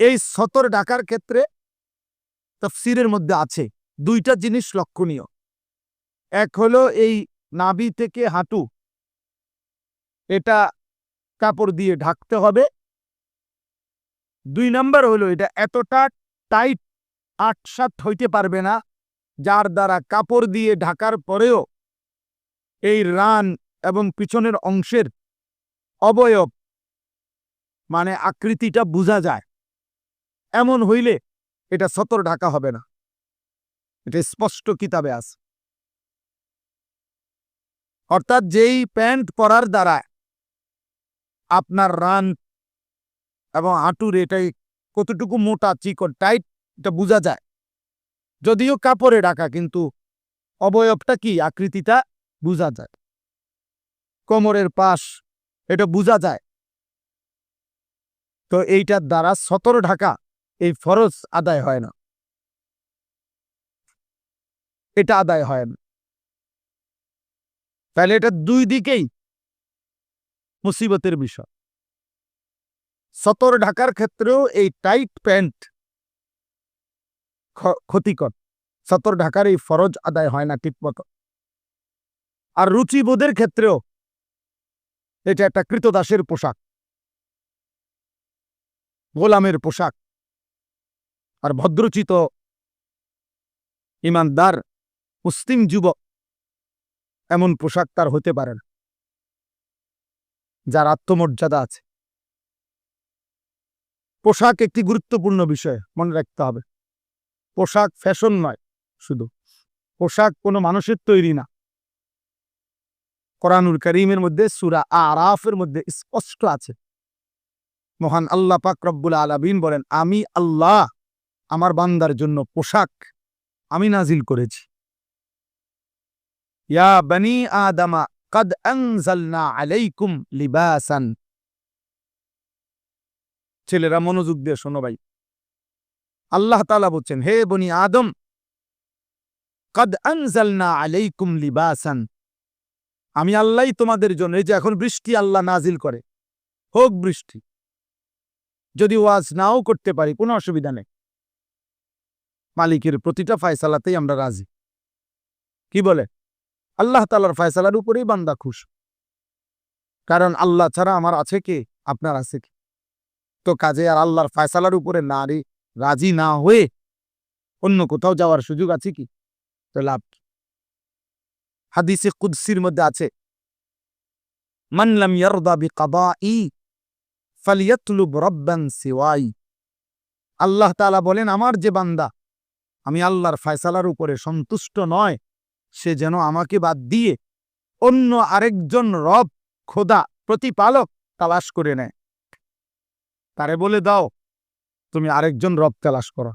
এই সতর ডাকার ক্ষেত্রে তফসিরের মধ্যে আছে। দুইটা জিনিস লক্ষণীয়। এক হলো এই নাভি থেকে হাঁটু, এটা কাপড় দিয়ে ঢাকতে হবে। দুই নাম্বার হলো এটা এতটা টাইট আটসাট হইতে পারবে না, যার দ্বারা কাপড় দিয়ে ঢাকার পরেও এই রান এবং পিছনের অংশের অবয়ব মানে আকৃতিটা বোঝা যায়। এমন হইলে এটা সতর ঢাকা হবে না। এটা স্পষ্ট কিতাবে আছে। অর্থাৎ যেই প্যান্ট পরার দ্বারা আপনার রান এবং হাঁটুর এটাই কতটুকু মোটা, চিকন, টাইট, এটা বোঝা যায়। যদিও কাপড়ে ঢাকা, কিন্তু অবয়বটা কি? আকৃতিটা বোঝা যায়। কোমরের পাশ, এটা বোঝা যায়। তো এইটার দ্বারা সতর ঢাকা এই ফরজ আদায় হয় না। এটা আদায় হয় না। তাহলে এটা দুই দিকেই মুসিবতের বিষয়। সতর ঢাকার ক্ষেত্রেও এই টাইট প্যান্ট ক্ষতিকর। সতর ঢাকার এই ফরজ আদায় হয় না ঠিকমতো আর রুচিবোধের ক্ষেত্রেও এটা একটা কৃতদাসের পোশাক। গোলামের পোশাক। আর ভদ্রচিত ইমানদার মুসলিম যুবক এমন পোশাক তার হতে পারে না, যার আত্মমর্যাদা আছে। পোশাক একটি গুরুত্বপূর্ণ বিষয়, মনে রাখতে হবে। পোশাক ফ্যাশন নয় শুধু, পোশাক কোনো মানুষের তৈরি না। কোরআনুল করিমের মধ্যে, সুরা আরাফের মধ্যে স্পষ্ট আছে। মহান আল্লাহ পাক রব্বুল আলামিন বলেন, আমি আল্লাহ আমার বান্দার জন্য পোশাক আমি নাজিল করেছি। ইয়া বনি আদমা ছেলেরা মনোযোগ দিয়ে শোনো ভাই। আল্লাহ তাআলা বলছেন, হে বনি আদম, কদ আনজালনা আলাইকুম লিবাসান। আমি আল্লাহ তোমাদের জন্য, এই যে এখন বৃষ্টি আল্লাহ নাজিল করে, হোক বৃষ্টি। যদি ওয়াজ নাও করতে পারি, কোনো অসুবিধা নেই। মালিকের প্রতিটা ফায়সালাতেই আমরা রাজি। কি বলে? আল্লাহ তালার ফায়সালার উপরেই বান্দা খুশ। কারণ আল্লাহ ছাড়া আমার আছে কে? আপনার আছে কি? তো কাজে আর আল্লাহর ফায়সালার উপরে নারী রাজি না হয়ে অন্য কোথাও যাওয়ার সুযোগ আছে কি? তো লাভ কি? হাদিসে কুদ্সির মধ্যে আছে, মান লাম ইয়ারদা বিকাদাই ফালিয়াতলুব রাব্বান সিওয়াই। আল্লাহ তাআলা বলেন, আমার যে বান্দা আমি আল্লাহর ফায়সালার উপরে সন্তুষ্ট নয়, সে যেন আমাকে বাদ দিয়ে অন্য আরেকজন রব, খোদা, প্রতিপালক তালাশ করে নেয়। তারে বলে দাও, তুমি আরেকজন রব তালাশ করো।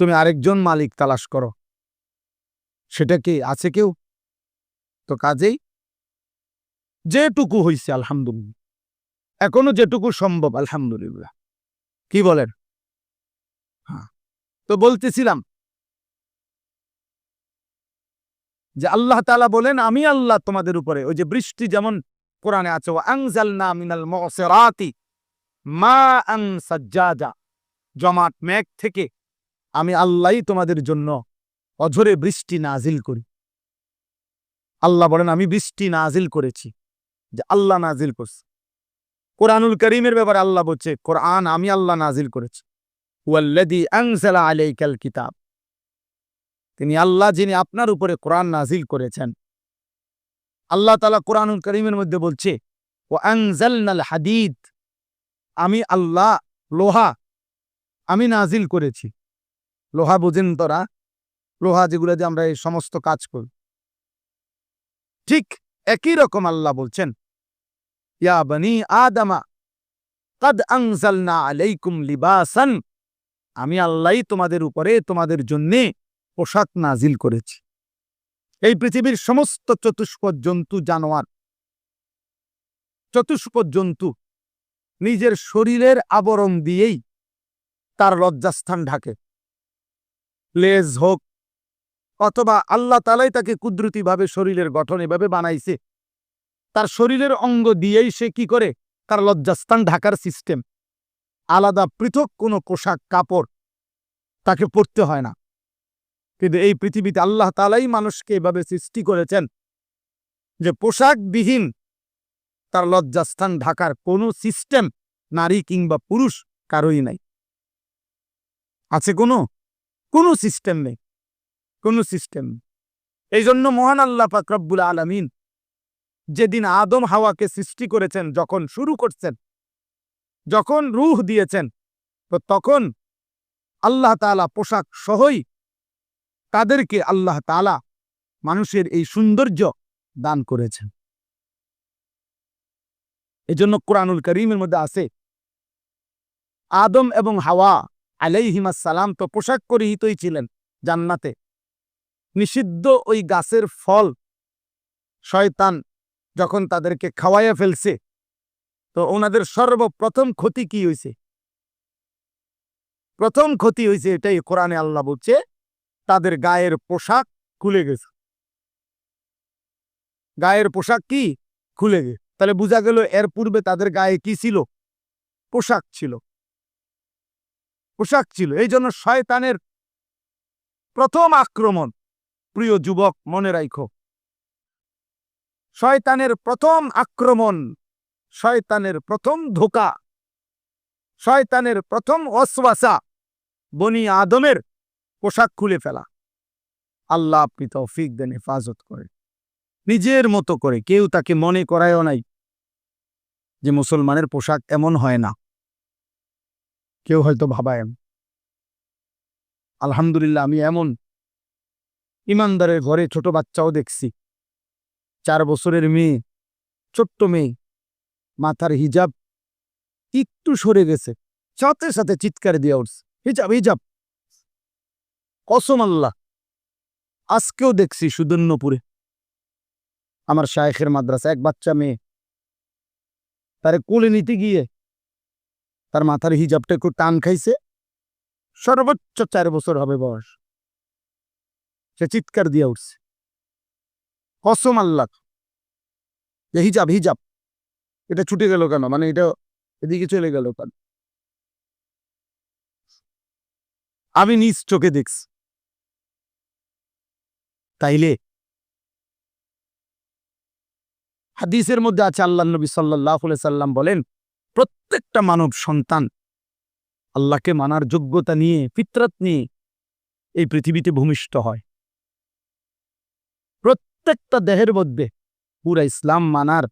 তুমি আরেকজন মালিক তালাশ করো। সেটা কি? আছে কেউ? তো কাজেই যেটুকু হইছে, আলহামদুলিল্লাহ। এখনও যেটুকু সম্ভব, আলহামদুলিল্লাহ। কি বলেন? তো বলতেছিলাম যে আল্লাহ তাআলা বলেন, আমি আল্লাহ তোমাদের উপরে। ওই যে বৃষ্টি যেমন কোরআনে আছে ও মুসিরাতি মা জমাট মেঘ থেকে আমি আল্লাহই তোমাদের জন্য অঝরে বৃষ্টি নাজিল করি। আল্লাহ বলেন, আমি বৃষ্টি নাজিল করেছি, যে আল্লাহ নাজিল করছে। কোরআনুল করিমের ব্যাপারে আল্লাহ বলছে, কোরআন আমি আল্লাহ নাজিল করেছি। ওয়াল্লাদি কিতাব। তিনি আল্লাহ যিনি আপনার উপরে কোরআন নাজিল করেছেন। আল্লাহ তালা কোরআনুল করিমের মধ্যে বলছে ও আনজালনাল হাদিদ আমি আল্লাহ লোহা, আমি নাজিল করেছি। লোহা বুঝেন তোরা, লোহা যেগুলো দিয়ে আমরা এই সমস্ত কাজ করি। ঠিক একই রকম আল্লাহ বলছেন, ইয়া বনি কদ আনজালনা আলাইকুম লিবাসান আমি আল্লাহই তোমাদের উপরে তোমাদের জন্যে পোশাক নাজিল করেছি। এই পৃথিবীর সমস্ত চতুষ্পদ জন্তু জানোয়ার চতুষ্পদ জন্তু নিজের শরীরের আবরণ দিয়েই তার লজ্জাস্থান ঢাকে। লেজ হোক অথবা আল্লাহ তালাই তাকে কুদরতিভাবে শরীরের গঠন এভাবে বানাইছে, তার শরীরের অঙ্গ দিয়েই সে কি করে? তার লজ্জাস্থান ঢাকার সিস্টেম আলাদা পৃথক কোনো পোশাক কাপড় তাকে পরতে হয় না। কিন্তু এই পৃথিবীতে আল্লাহ তালাই মানুষকে এভাবে সৃষ্টি করেছেন যে পোশাকবিহীন তার লজ্জাস্থান ঢাকার কোনো সিস্টেম নারী কিংবা পুরুষ কারোই নাই। আছে কোনো? কোনো সিস্টেম নেই। কোনো সিস্টেম এই জন্য মহান আল্লাহ পাক রব্বুল আলমিন যেদিন আদম হাওয়াকে সৃষ্টি করেছেন, যখন শুরু করছেন যখন রুহ দিয়েছেন, তো তখন আল্লাহ তালা পোশাক সহই তাদেরকে আল্লাহ তালা মানুষের এই সৌন্দর্য দান করেছেন। এজন্য কোরআনুল করিমের মধ্যে আছে, আদম এবং হাওয়া আলাইহিমাস সালাম তো পোশাক পরিহিতই ছিলেন জান্নাতে। নিষিদ্ধ ওই গাছের ফল শয়তান যখন তাদেরকে খাওয়াইয়া ফেলছে তো ওনাদের সর্বপ্রথম ক্ষতি কি হয়েছে প্রথম ক্ষতি হয়েছে এটাই কোরআনে আল্লাহ বলছে, তাদের গায়ের পোশাক খুলে গেছে। গায়ের পোশাক কি? খুলে গেছে। তাহলে বোঝা গেল এর পূর্বে তাদের গায়ে কি ছিল? পোশাক ছিল। পোশাক ছিল। এই জন্য শয়তানের প্রথম আক্রমণ, প্রিয় যুবক, মনে রাখো শয়তানের প্রথম আক্রমণ শয়তানের প্রথম ধোকা। শয়তানের প্রথম অশ্বাসা বনি আদমের পোশাক খুলে ফেলা। আল্লাহ আপনি তৌফিক দেন, হেফাজত করে নিজের মতো করে, কেউ তাকে মনে করায়ও নাই যে মুসলমানের পোশাক এমন হয় না। কেউ হয়তো ভাবায় আলহামদুলিল্লাহ, আমি এমন ইমানদারের ঘরে ছোট বাচ্চাও দেখছি। চার বছরের মেয়ে, ছোট্ট মেয়ে। মাথার হিজাব একটু সরে গেছে। সাথে সাথে চিৎকার দিয়ে উঠছে, হিজাব হিজাব! কসম আল্লাহ, আজকেও দেখছি সুদন্যপুরে আমার শায়েখের মাদ্রাসা এক বাচ্চা মেয়ে, তারে কোলে নিতে গিয়ে তার মাথার হিজাবটা একটু টান খাইছে। সর্বোচ্চ চার বছর হবে বয়স। সে চিৎকার দিয়ে উঠছে, কসম আল্লাহ হিজাব হিজাব! এটা ছুটে গেল কেন? মানে এটা এদিকে চলে গেল কেন? আমি নিজ চোখে দেখছি। তাইলে? হাদিসের মধ্যে আছে আল্লাহ নবী সাল্লাহ সাল্লাম বলেন, প্রত্যেকটা মানব সন্তান আল্লাহকে মানার যোগ্যতা নিয়ে, ফিতরত নিয়ে এই পৃথিবীতে ভূমিষ্ঠ হয়। প্রত্যেকটা দেহের মধ্যে পুরা ইসলাম মানার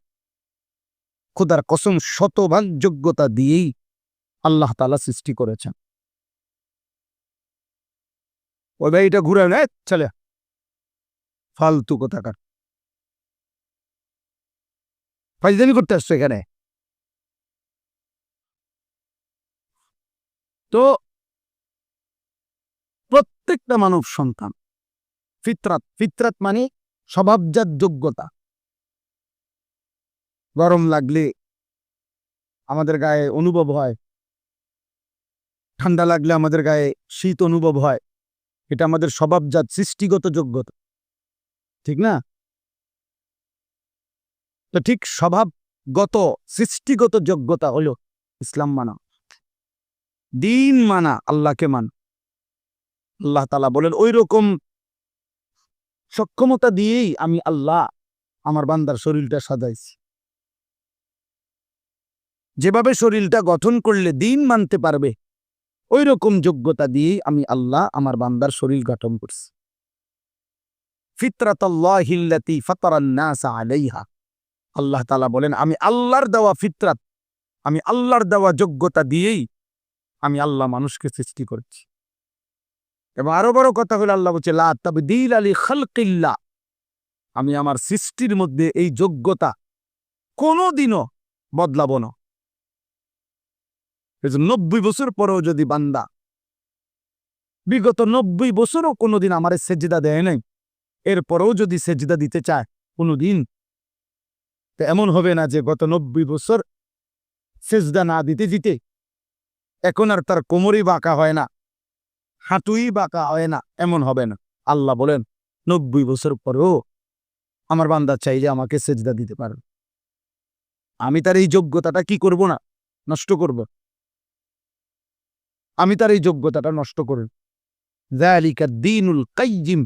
খোদার কসম শতভাগ যোগ্যতা দিয়েই আল্লাহ তালা সৃষ্টি করেছেন। ওই ভাই এটা ঘুরে নেয় চলে। ফালতু কোথাকার। ফাইজানি করতে আসছো এখানে? তো প্রত্যেকটা মানব সন্তান, ফিতরাত ফিতরাত মানে স্বভাবজাত যোগ্যতা। গরম লাগলে আমাদের গায়ে অনুভব হয়। ঠান্ডা লাগলে আমাদের গায়ে শীত অনুভব হয়। এটা আমাদের স্বভাবজাত সৃষ্টিগত যোগ্যতা। ঠিক না? তো ঠিক স্বভাবগত সৃষ্টিগত যোগ্যতা হলো ইসলাম মানা। দিন মানা আল্লাহকে মান। আল্লাহ তালা বলেন ওই রকম সক্ষমতা দিয়েই আমি আল্লাহ আমার বান্দার শরীরটা সাজাইছি। যেভাবে শরীরটা গঠন করলে দিন মানতে পারবে ওই রকম যোগ্যতা দিয়েই আমি আল্লাহ আমার বান্দার শরীর গঠন করছি। ফাতারান্নাসা আলাইহা। আল্লাহ তালা বলেন, আমি আল্লাহর দেওয়া ফিতরাত, আমি আল্লাহর দেওয়া যোগ্যতা দিয়েই আমি আল্লাহ মানুষকে সৃষ্টি করেছি। এবং আরও বড় কথা হলো, আল্লাহ বলছে, লা আলী খালকিল্লা আমি আমার সৃষ্টির মধ্যে এই যোগ্যতা কোনোদিনও বদলাবো না। নব্বই বছর পরেও যদি বান্দা, বিগত নব্বই বছরও কোনোদিন আমার সেজিদা দেয় নাই, এরপরেও যদি সেজিদা দিতে চায় কোনোদিন, তো এমন হবে না যে গত নব্বই বছর সেজদা না দিতে দিতে এখন আর তার কোমরই বাঁকা হয় না, হাঁটুই বাঁকা হয় না, এমন হবে না। আল্লাহ বলেন, নব্বই বছর পরেও আমার বান্দা চাই যে আমাকে সেজদা দিতে পারে। আমি তার এই যোগ্যতাটা কি করব না? নষ্ট করব? আমি তার এই যোগ্যতাটা নষ্ট করি। জালিকা দিনুল কাইজিম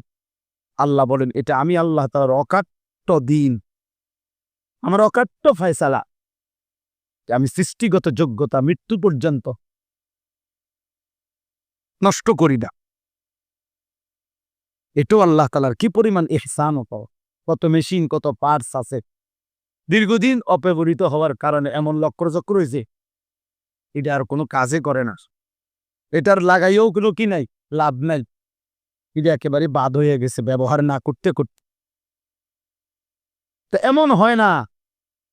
আল্লাহ বলেন, এটা আমি আল্লাহ তার অকাট্য দিন আমার অকাট্য ফয়সালা। আমি সৃষ্টিগত যোগ্যতা, মৃত্যু পর্যন্ত নষ্ট করি না। এটাও আল্লাহ তালার কি পরিমাণ এহসান পাওয়া। কত মেশিন, কত পার্টস আছে। দীর্ঘদিন অব্যবহৃত হওয়ার কারণে এমন লক্ষ্যচক্র হয়েছে, এটা আর কোনো কাজে করে না। এটার লাগাইও কোনো কি নাই? লাভ নাই। এটা একেবারে বাদ হয়ে গেছে ব্যবহার না করতে করতে। তো এমন হয় না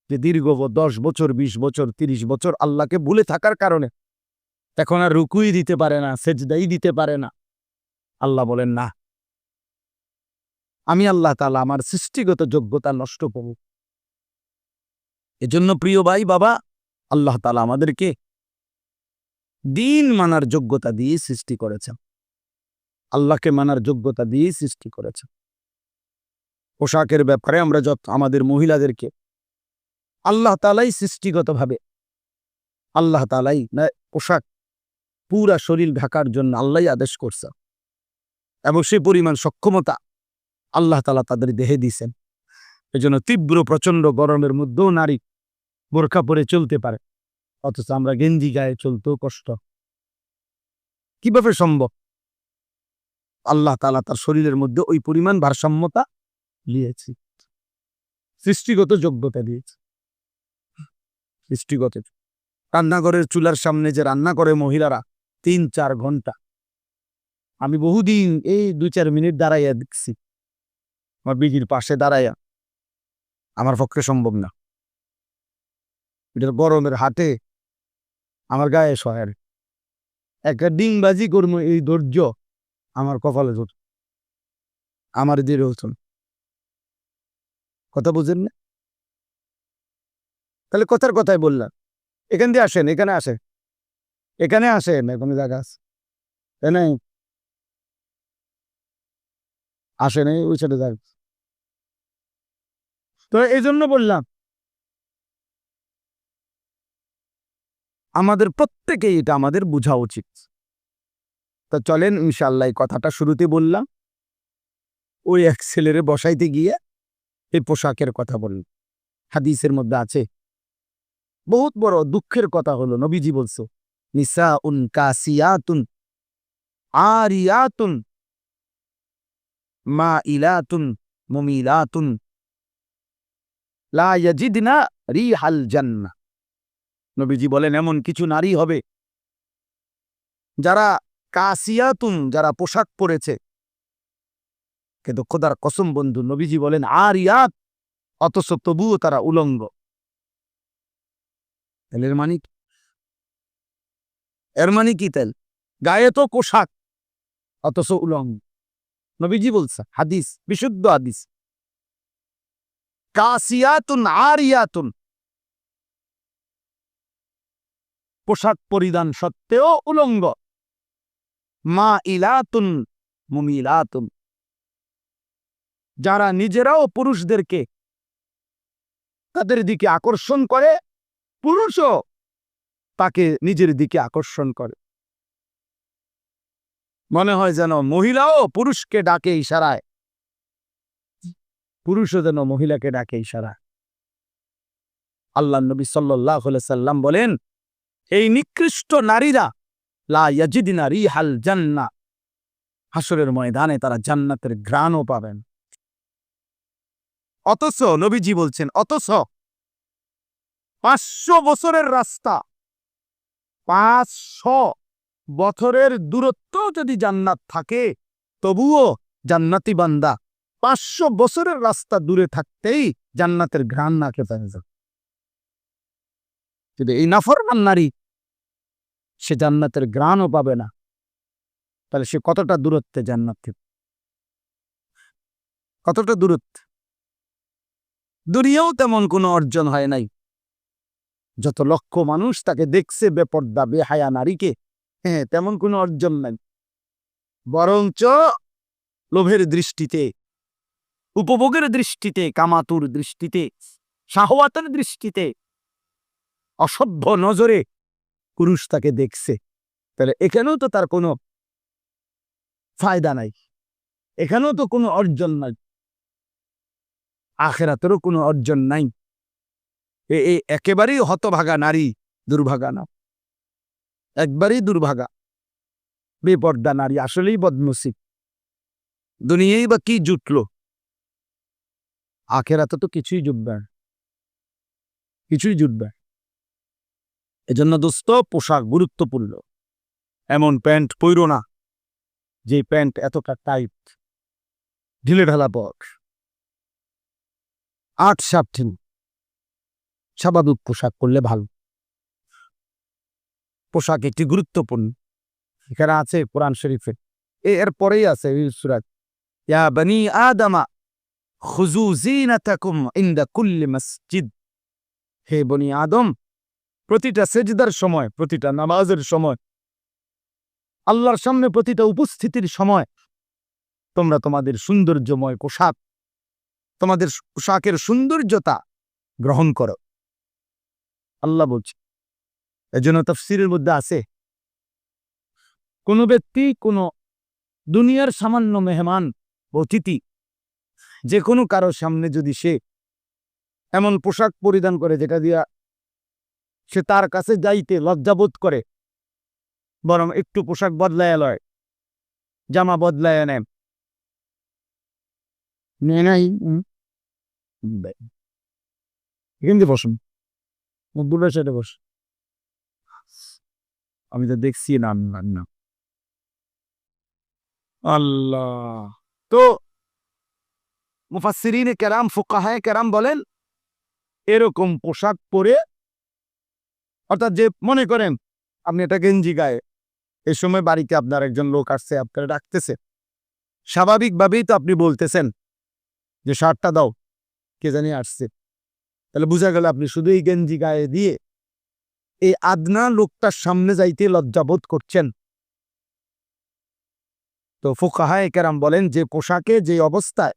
যে দীর্ঘ দশ বছর, বিশ বছর, তিরিশ বছর আল্লাহকে ভুলে থাকার কারণে। এখন আর রুকুই দিতে পারে না, সেজদাই দিতে পারে না। আল্লাহ বলেন, না। আমি আল্লাহ তালা আমার সৃষ্টিগত যোগ্যতা নষ্ট করব। এজন্য প্রিয় ভাই, বাবা, আল্লাহ তাআলা আমাদেরকে দিন মানার যোগ্যতা দিয়ে সৃষ্টি করেছেন। আল্লাহকে মানার যোগ্যতা দিয়ে সৃষ্টি করেছেন। পোশাকের ব্যাপারে আমরা যত, আমাদের মহিলাদেরকে আল্লাহ তালাই সৃষ্টিগতভাবে, আল্লাহ তালাই না, পোশাক পুরা শরীর ঢাকার জন্য আল্লাহ আদেশ করছে। এবং সে পরিমাণ সক্ষমতা আল্লাহ তালা তাদের দেহে দিয়েছেন। এজন্য তীব্র প্রচণ্ড গরমের মধ্যেও নারী বোরখা পরে চলতে পারে। অথচ আমরা গেঞ্জি গায়ে চলতেও কষ্ট। কীভাবে সম্ভব? আল্লাহ তালা তার শরীরের মধ্যে ওই পরিমাণ ভারসাম্যতা দিয়েছি। সৃষ্টিগত যোগ্যতা দিয়েছে। সৃষ্টিগত রান্নাঘরের চুলার সামনে যে রান্না করে মহিলারা তিন চার ঘণ্টা। আমি বহুদিন এই দুই চার মিনিট দাঁড়াইয়া দেখছি। আমার বিজির পাশে দাঁড়াইয়া। আমার পক্ষে সম্ভব না। এটার গরমের হাটে আমার গায়ে সয়ের একটা ডিংবাজি করব এই ধৈর্য আমার কপালে জোট আমার দিয়ে রয়েছেন কথা বুঝেন না? তাহলে কথার কথাই বললাম। এখান দিয়ে আসেন, এখানে আসেন। এখানে আসেন কোনো জায়গা আছে। এ নাই। আসেন ওই সাইডে জায়গা তো এই জন্য বললাম আমাদের প্রত্যেকেই এটা আমাদের বোঝা উচিত। তা চলেন ইনশাল্লাহ এই কথাটা শুরুতে বললাম। ওই এক ছেলেরে বসাইতে গিয়ে এই পোশাকের কথা বলল হাদিসের মধ্যে আছে, বহুত বড় দুঃখের কথা হলো, নবীজি বলছো নিসা উন কাসিয়াতুন, আরিয়াতুন মা ইলাতুন মুমিলাতুন, লা ইয়াজিদনা রিহাল জান্নাহ। নবীজি বলেন, এমন কিছু নারী হবে যারা কাসিয়াতুন, যারা পোশাক পরেছে। কিন্তু খোদার কসম বন্ধু, নবীজি বলেন আর ইয়াত অথচ তবুও তারা উলঙ্গ। তেলের মানে কি? এর মানে কি তেল গায়ে তো পোশাক, অথচ উলঙ্গ। নবীজি বলছে, হাদিস, বিশুদ্ধ হাদিস। কাসিয়াতুন, আরিয়াতুন পোশাক পরিধান সত্ত্বেও উলঙ্গ। মা ইলাতুন মুমিলাতুন। যারা নিজেরাও পুরুষদেরকে তাদের দিকে আকর্ষণ করে, পুরুষও তাকে নিজের দিকে আকর্ষণ করে। মনে হয় যেন মহিলাও পুরুষকে ডাকে ইশারায়। পুরুষও যেন মহিলাকে ডাকে ইশারায়। আল্লাহ নবী সাল্লাহ সাল্লাম বলেন এই নিকৃষ্ট নারীরা, লা ইয়াজিদিনা রিহাল জান্না হাসরের ময়দানে তারা জান্নাতের ঘ্রাণও পাবেন। অথচ নবীজি বলছেন, অথচ পাঁচশো বছরের রাস্তা, পাঁচশো বছরের দূরত্ব যদি জান্নাত থাকে, তবুও জান্নাতি বান্দা পাঁচশো বছরের রাস্তা দূরে থাকতেই জান্নাতের ঘ্রাণ না খেতে যাবে কিন্তু এই নাফরমান নারী সে জান্নাতের গ্রাণও পাবে না। তাহলে সে কতটা দূরত্বে জান্নাত থেকে? কতটা দূরত্ব? দুনিয়াও তেমন কোনো অর্জন হয় নাই। যত লক্ষ মানুষ তাকে দেখছে বেপর্দা, বেহায়া নারীকে হ্যাঁ তেমন কোনো অর্জন নাই। বরঞ্চ লোভের দৃষ্টিতে, উপভোগের দৃষ্টিতে, কামাতুর দৃষ্টিতে শাহওয়াতের দৃষ্টিতে অসভ্য নজরে পুরুষ তাকে দেখছে। তাহলে এখানেও তো তার কোনো ফায়দা নাই। এখানেও তো কোনো অর্জন নাই। আখেরাতেরও কোনো অর্জন নাই। এ এ একেবারেই হতভাগা নারী দুর্ভাগা না। একবারেই দুর্ভাগা, বেপর্দা নারী, আসলেই বদনসিব দুনিয়াই বা কি জুটলো? আখেরাতে তো কিছুই জুটবে কিছুই জুটবে। এজন্য দোস্ত পোশাক গুরুত্বপূর্ণ। এমন প্যান্ট পইরো না যে প্যান্ট এতটা টাইট। ঢিলে ঢালা পথ আট সাপঠিন স্বাভাবিক পোশাক করলে ভালো। পোশাক একটি গুরুত্বপূর্ণ। এখানে আছে কোরআন শরীফে। এ এর পরেই আছে সুরাত। ইয়া বনি আদমা খুজু জিনাতাকুম ইনদা কুল্লি মসজিদ। হে বনি আদম প্রতিটা সেজদার সময়, প্রতিটা নামাজের সময়, আল্লাহর সামনে প্রতিটা উপস্থিতির সময়, তোমরা তোমাদের সৌন্দর্যময় পোশাক, তোমাদের পোশাকের সৌন্দর্যতা গ্রহণ করো। আল্লাহ বলছে, এজন্য তফসিরের মধ্যে আছে, কোনো ব্যক্তি, কোনো দুনিয়ার সামান্য মেহমান, অতিথি, যে কোনো কারও সামনে যদি সে এমন পোশাক পরিধান করে যেটা দিয়া সে তার কাছে যাইতে লজ্জাবোধ করে। বরং একটু পোশাক বদলায় লয় জামা বদলায় নেয়। বসুন। বস। আমি তো দেখছি না না আল্লাহ। তো মুফাসসিরিনে কেরাম ফুকাহায়ে কেরাম বলেন এরকম পোশাক পরে অর্থাৎ যে মনে করেন, আপনি একটা গেঞ্জি গায়ে এই সময় বাড়িতে আপনার একজন লোক আসছে, আপনারা ডাকতেছে। স্বাভাবিকভাবেই তো আপনি বলতেছেন যে, শার্টটা দাও, কে জানি আসছে। তাহলে বোঝা গেল আপনি শুধু এই গেঞ্জি গায়ে দিয়ে এই আদনা লোকটার সামনে যাইতে লজ্জাবোধ করছেন। তো ফোকাহায় কেরাম বলেন যে, পোশাকে যে অবস্থায়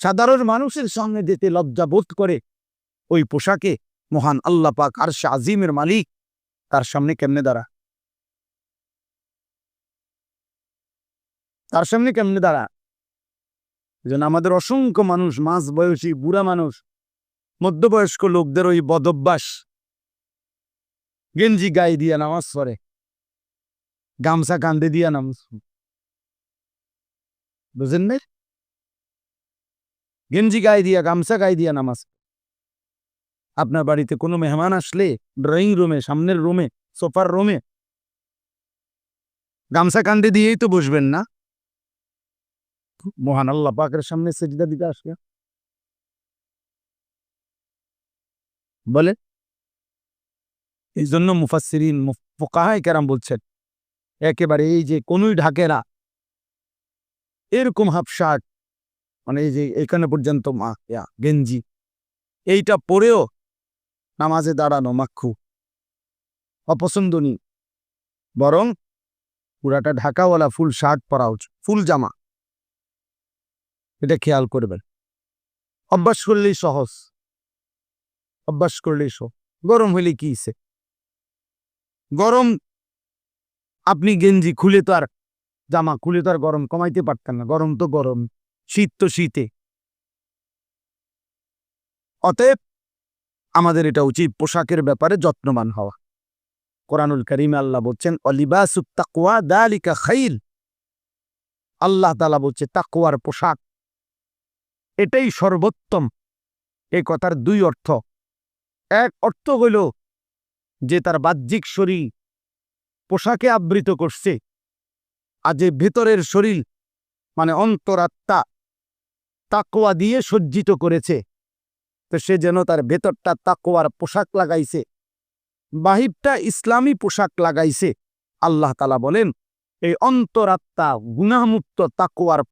সাধারণ মানুষের সামনে যেতে লজ্জাবোধ করে, ওই পোশাকে মহান আল্লাহ পাক আর আজিমের মালিক, তার সামনে কেমনে দাঁড়া তার সামনে কেমনে দাঁড়া যেন আমাদের অসংখ্য মানুষ মাঝ বয়সী বুড়া মানুষ, মধ্যবয়স্ক লোকদের ওই বদভ্যাস গেঞ্জি গায়ে দিয়া নামাজ পড়ে, গামছা কান্দে দিয়া নামাজ। বুঝেন গেঞ্জি গায়ে দিয়া, গামছা গায়ে দিয়া নামাজ। আপনার বাড়িতে কোনো মেহমান আসলে ড্রয়িং রুমে, সামনের রুমে, সোফার রুমে গামছা কান্দে দিয়েই তো বসবেন না? মহান আল্লাহ পাকের সামনে সেজদা দিতে আসবে। বলে এই জন্য মুফাসিরিন ফোকাহায় কেরাম বলছেন, একেবারে এই যে কোনই ঢাকেরা এরকম হাফ শার্ট মানে এই যে এখানে পর্যন্ত মা গেঞ্জি, এইটা পরেও নামাজে দাঁড়ানো মাক্ষু অপছন্দনীয়। বরং পুরাটা ঢাকাওয়ালা ফুল শার্ট পরা উচিত, ফুল জামা। এটা খেয়াল করবেন। অভ্যাস করলেই সহজ। অভ্যাস করলেই সহ গরম হইলে কি ইসে গরম আপনি গেঞ্জি খুলে তো আর জামা খুলে তো আর গরম কমাইতে পারতেন না। গরম তো গরম, শীত তো শীতে। অতএব আমাদের এটা উচিত পোশাকের ব্যাপারে যত্নবান হওয়া। কোরআনুল করিম আল্লাহ বলছেন অলিবাসুত তাকওয়া দালিকা খাইল। আল্লাহ তালা বলছে, তাকওয়ার পোশাক, এটাই সর্বোত্তম। এ কথার দুই অর্থ। এক অর্থ হইল যে তার বাহ্যিক শরীর পোশাকে আবৃত করছে, আর যে ভেতরের শরীর মানে অন্তরাত্মা তাকোয়া দিয়ে সজ্জিত করেছে। তো সে যেন তার ভেতরটা তাকোয়ার পোশাক লাগাইছে। বাহিরটা ইসলামী পোশাক লাগাইছে। আল্লাহ তালা বলেন, এই অন্তরাত্মা গুণামুক্ত তাকোয়ার